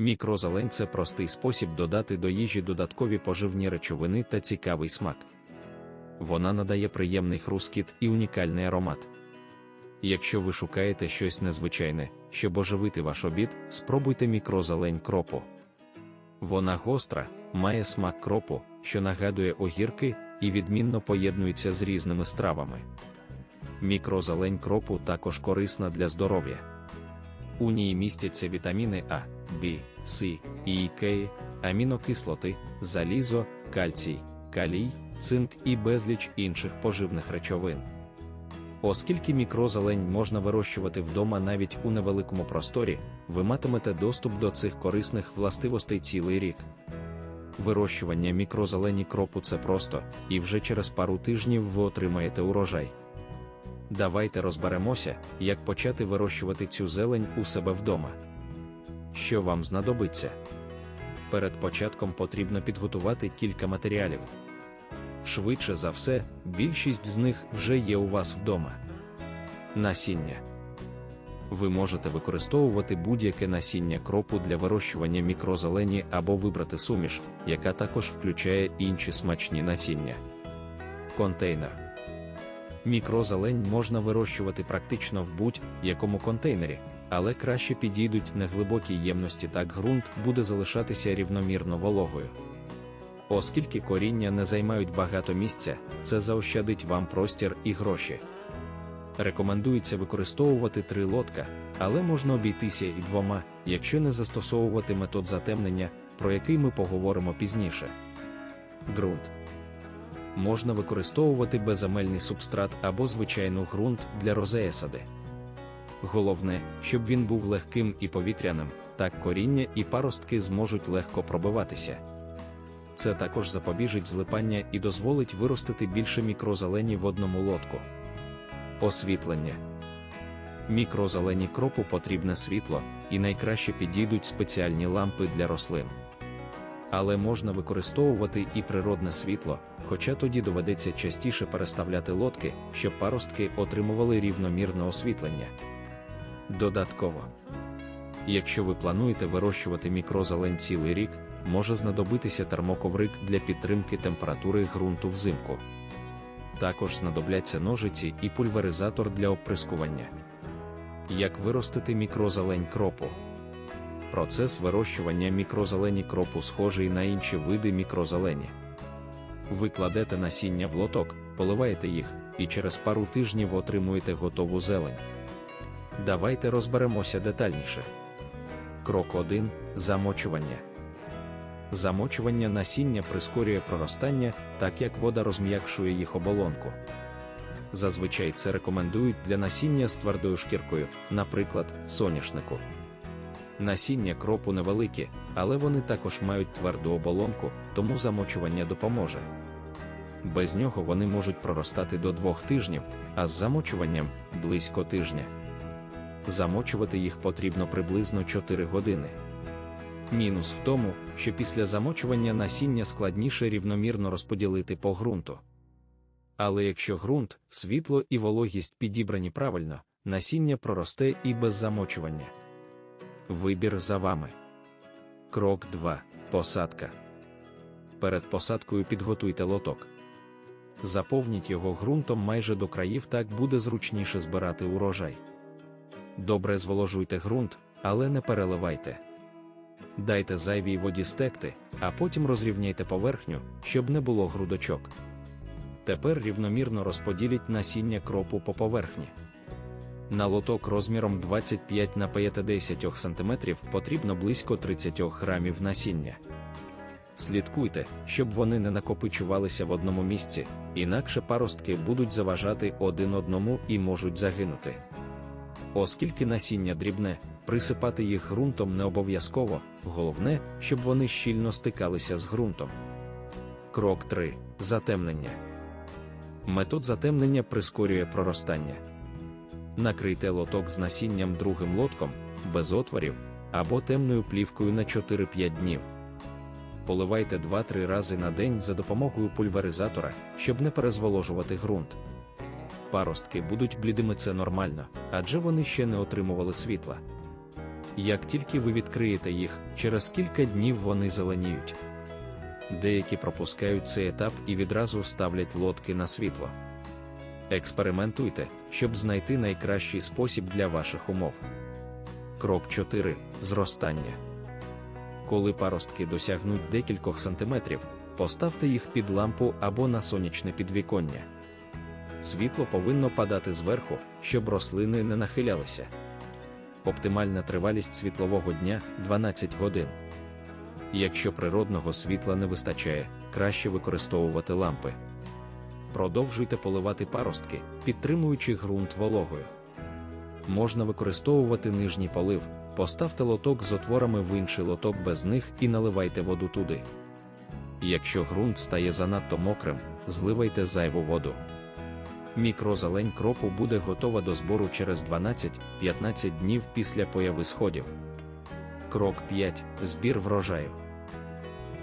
Мікрозелень це простий спосіб додати до їжі додаткові поживні речовини та цікавий смак. Вона надає приємний хрускіт і унікальний аромат. Якщо ви шукаєте щось незвичайне, щоб оживити ваш обід, спробуйте мікрозелень кропу. Вона гостра, має смак кропу, що нагадує огірки, і відмінно поєднується з різними стравами. Мікрозелень кропу також корисна для здоров'я. У ній містяться вітаміни А, Б, С, І, К, амінокислоти, залізо, кальцій, калій, цинк і безліч інших поживних речовин. Оскільки мікрозелень можна вирощувати вдома навіть у невеликому просторі, ви матимете доступ до цих корисних властивостей цілий рік. Вирощування мікрозелені кропу це просто, і вже через пару тижнів ви отримаєте урожай. Давайте розберемося, як почати вирощувати цю зелень у себе вдома. Що вам знадобиться? Перед початком потрібно підготувати кілька матеріалів. Швидше за все, більшість з них вже є у вас вдома. Насіння. Ви можете використовувати будь-яке насіння кропу для вирощування мікрозелені або вибрати суміш, яка також включає інші смачні насіння. Контейнер. Мікрозелень можна вирощувати практично в будь-якому контейнері, але краще підійдуть неглибокі ємності, так ґрунт буде залишатися рівномірно вологою. Оскільки коріння не займають багато місця, це заощадить вам простір і гроші. Рекомендується використовувати три лотка, але можна обійтися і двома, якщо не застосовувати метод затемнення, про який ми поговоримо пізніше. Ґрунт можна використовувати безамельний субстрат або звичайну ґрунт для розеясади. Головне, щоб він був легким і повітряним, так коріння і паростки зможуть легко пробиватися. Це також запобіжить злипання і дозволить виростити більше мікрозелені в одному лотку. Освітлення. Мікрозелені кропу потрібне світло, і найкраще підійдуть спеціальні лампи для рослин. Але можна використовувати і природне світло, хоча тоді доведеться частіше переставляти лотки, щоб паростки отримували рівномірне освітлення. Додатково, якщо ви плануєте вирощувати мікрозелень цілий рік, може знадобитися термоковрик для підтримки температури ґрунту взимку. Також знадобляться ножиці і пульверизатор для оприскування. Як виростити мікрозелень кропу? Процес вирощування мікрозелені кропу схожий на інші види мікрозелені. Ви кладете насіння в лоток, поливаєте їх, і через пару тижнів отримуєте готову зелень. Давайте розберемося детальніше. Крок 1. Замочування. Замочування насіння прискорює проростання, так як вода розм'якшує їх оболонку. Зазвичай це рекомендують для насіння з твердою шкіркою, наприклад, соняшнику. Насіння кропу невеликі, але вони також мають тверду оболонку, тому замочування допоможе. Без нього вони можуть проростати до двох тижнів, а з замочуванням близько тижня. Замочувати їх потрібно приблизно 4 години. Мінус в тому, що після замочування насіння складніше рівномірно розподілити по ґрунту. Але якщо ґрунт, світло і вологість підібрані правильно, насіння проросте і без замочування. Вибір за вами. Крок 2. Посадка. Перед посадкою підготуйте лоток. Заповніть його ґрунтом майже до країв, так буде зручніше збирати урожай. Добре зволожуйте ґрунт, але не переливайте. Дайте зайвій воді стекти, а потім розрівняйте поверхню, щоб не було грудочок. Тепер рівномірно розподіліть насіння кропу по поверхні. На лоток розміром 25 на 50 см потрібно близько 30 грамів насіння. Слідкуйте, щоб вони не накопичувалися в одному місці, інакше паростки будуть заважати один одному і можуть загинути. Оскільки насіння дрібне, присипати їх ґрунтом не обов'язково, головне, щоб вони щільно стикалися з ґрунтом. Крок 3. Затемнення. Метод затемнення прискорює проростання. Накрийте лоток з насінням другим лотком, без отворів, або темною плівкою на 4-5 днів. Поливайте 2-3 рази на день за допомогою пульверизатора, щоб не перезволожувати ґрунт. Паростки будуть блідими це нормально, адже вони ще не отримували світла. Як тільки ви відкриєте їх, через кілька днів вони зеленіють. Деякі пропускають цей етап і відразу ставлять лодки на світло. Експериментуйте, щоб знайти найкращий спосіб для ваших умов. Крок 4. Зростання. Коли паростки досягнуть декількох сантиметрів, поставте їх під лампу або на сонячне підвіконня. Світло повинно падати зверху, щоб рослини не нахилялися. Оптимальна тривалість світлового дня 12 годин. Якщо природного світла не вистачає, краще використовувати лампи. Продовжуйте поливати паростки, підтримуючи ґрунт вологою. Можна використовувати нижній полив, поставте лоток з отворами в інший лоток без них і наливайте воду туди. Якщо ґрунт стає занадто мокрим, зливайте зайву воду. Мікрозелень кропу буде готова до збору через 12-15 днів після появи сходів. Крок 5. Збір врожаю.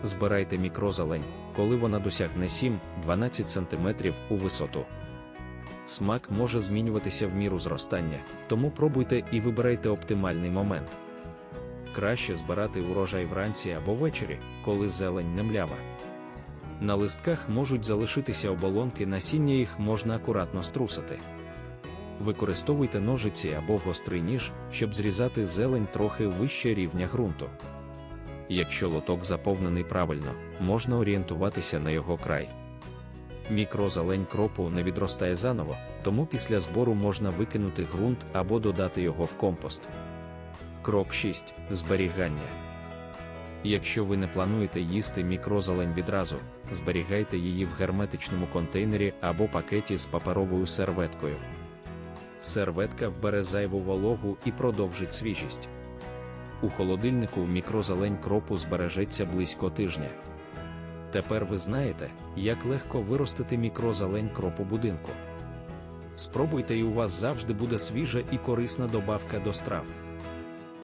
Збирайте мікрозелень, коли вона досягне 7-12 см у висоту. Смак може змінюватися в міру зростання, тому пробуйте і вибирайте оптимальний момент. Краще збирати урожай вранці або ввечері, коли зелень не млява. На листках можуть залишитися оболонки, насіння їх можна акуратно струсити. Використовуйте ножиці або гострий ніж, щоб зрізати зелень трохи вище рівня ґрунту. Якщо лоток заповнений правильно, можна орієнтуватися на його край. Мікрозелень кропу не відростає заново, тому після збору можна викинути ґрунт або додати його в компост. Крок 6. Зберігання. Якщо ви не плануєте їсти мікрозелень відразу, зберігайте її в герметичному контейнері або пакеті з паперовою серветкою. Серветка вбере зайву вологу і продовжить свіжість. У холодильнику мікрозелень кропу збережеться близько тижня. Тепер ви знаєте, як легко виростити мікрозелень кропу будинку. Спробуйте і у вас завжди буде свіжа і корисна добавка до страв.